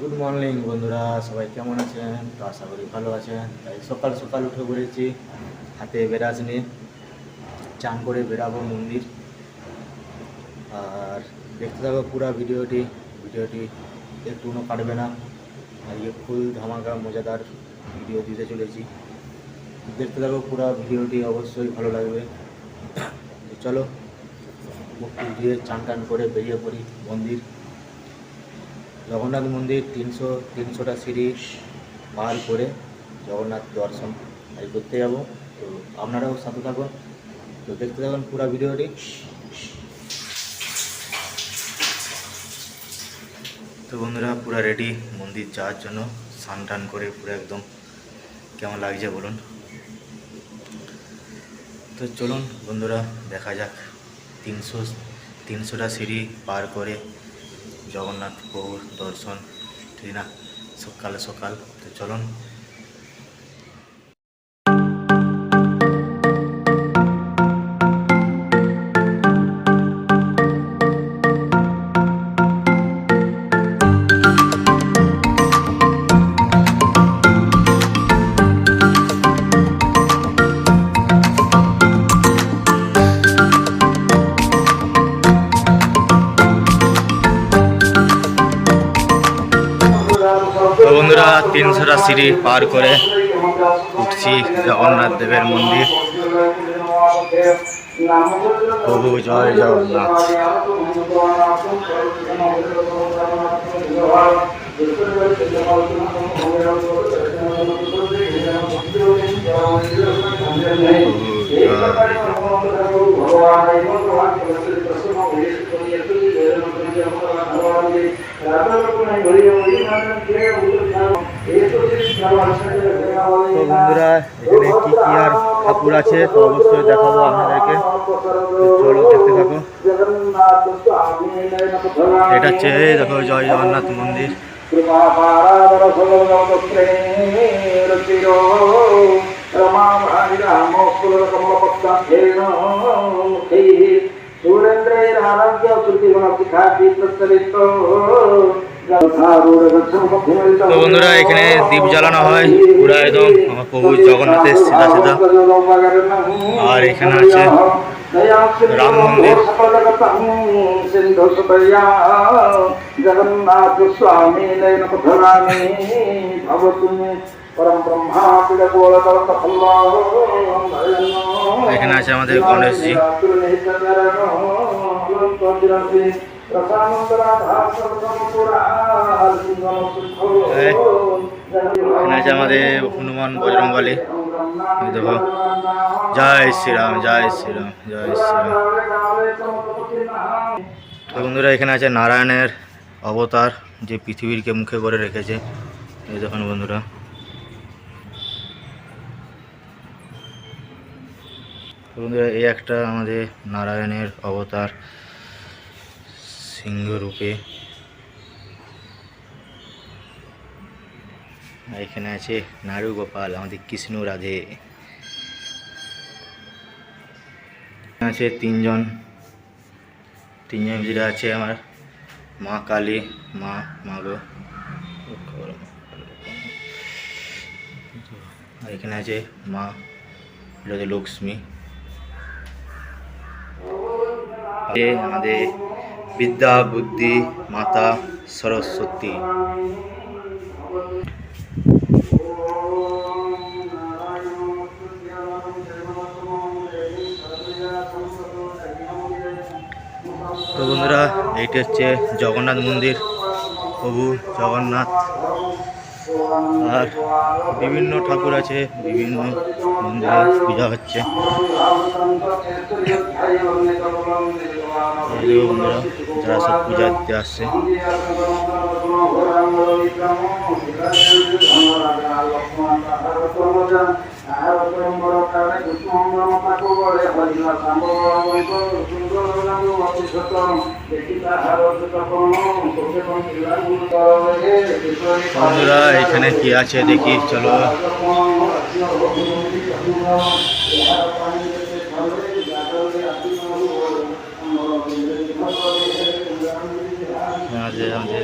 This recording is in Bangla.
গুড মর্নিং বন্ধুরা। সবাই কেমন আছেন? তো আশা করি ভালো আছেন। তাই সকাল সকাল উঠে পড়েছি। হাতে বেরাজ নিয়ে চান করে বেরাবো মন্দির। আর দেখতে থাকো পুরো ভিডিওটি। ভিডিওটি একটুও কাটবে না। আজকে ফুল ধামাকা, মজাদার ভিডিও দিতে চলেছি। দেখতে থাকো পুরো ভিডিওটি, অবশ্যই ভালো লাগবে। চলো, মুখ দিয়ে চান টান করে বেরিয়ে পড়ি মন্দির। জগন্নাথ মন্দির তিনশো, তিনশোটা সিঁড়ি পার করে জগন্নাথ দর্শন আজ করতে যাব। তো আপনারাও সাথে থাকুন। তো দেখতে থাকুন পুরো ভিডিওটি। তো বন্ধুরা, পুরো রেডি মন্দির যাওয়ার জন্য স্নান টান করে পুরো একদম কেমন লাগছে বলুন। তো চলুন বন্ধুরা, দেখা যাক। তিনশো, তিনশোটা সিঁড়ি পার করে জগন্নাথ প্রভুর দর্শন। ঠিক না? সকালে সকাল। তো চলুন তিনশোটা সিঁড়ি পার করে উঠছি জগন্নাথ দেবের মন্দির। প্রভু জয় জগন্নাথ। বন্ধুরা, এখানে কি কি আর ঠাকুর আছে? তো অবশ্যই দেখাবো আপনাদেরকে। তো চলো, দেখতে থাকো। এটা হচ্ছে দেখো, জয় জগন্নাথ মন্দির। তো বন্ধুরা, এখানে দীপ জ্বালানো হয়, পুরো একদম আমার প্রভু জগন্নাথের সিধা সিধা আর এখানে আছে রাম মন্দির। এখানে আছে আমাদের গণেশজি। এখানে আছে আমাদের হনুমান এই দেখো। জয় শ্রীরাম জয় শ্রীরাম জয় শ্রীরাম। বন্ধুরা, এখানে আছে নারায়ণের অবতার, যে পৃথিবীরকে মুখে করে রেখেছে। এই দেখুন বন্ধুরা। বন্ধুরা, এই একটা আমাদের নারায়ণের অবতার। সিংহ রূপে। আর এখানে আছে নাড়ু গোপাল, আমাদের কৃষ্ণ রাধে। আছে তিনজন। তিনজন ভিতরে আছে আমার মা কালী, মা মাগো আর এখানে আছে মা, এটা হচ্ছে লক্ষ্মী। আমাদের বিদ্যা বুদ্ধি মাতা সরস্বতী। তো বন্ধুরা এইটি হচ্ছে জগন্নাথ মন্দির। প্রভু জগন্নাথ। আর বিভিন্ন ঠাকুর আছে বিভিন্ন মন্দিরে পূজা হচ্ছে। যারা সব পূজা দিতে আসছে। বন্ধুরা এখানে কি আছে দেখি চলো। এখানে আমাদের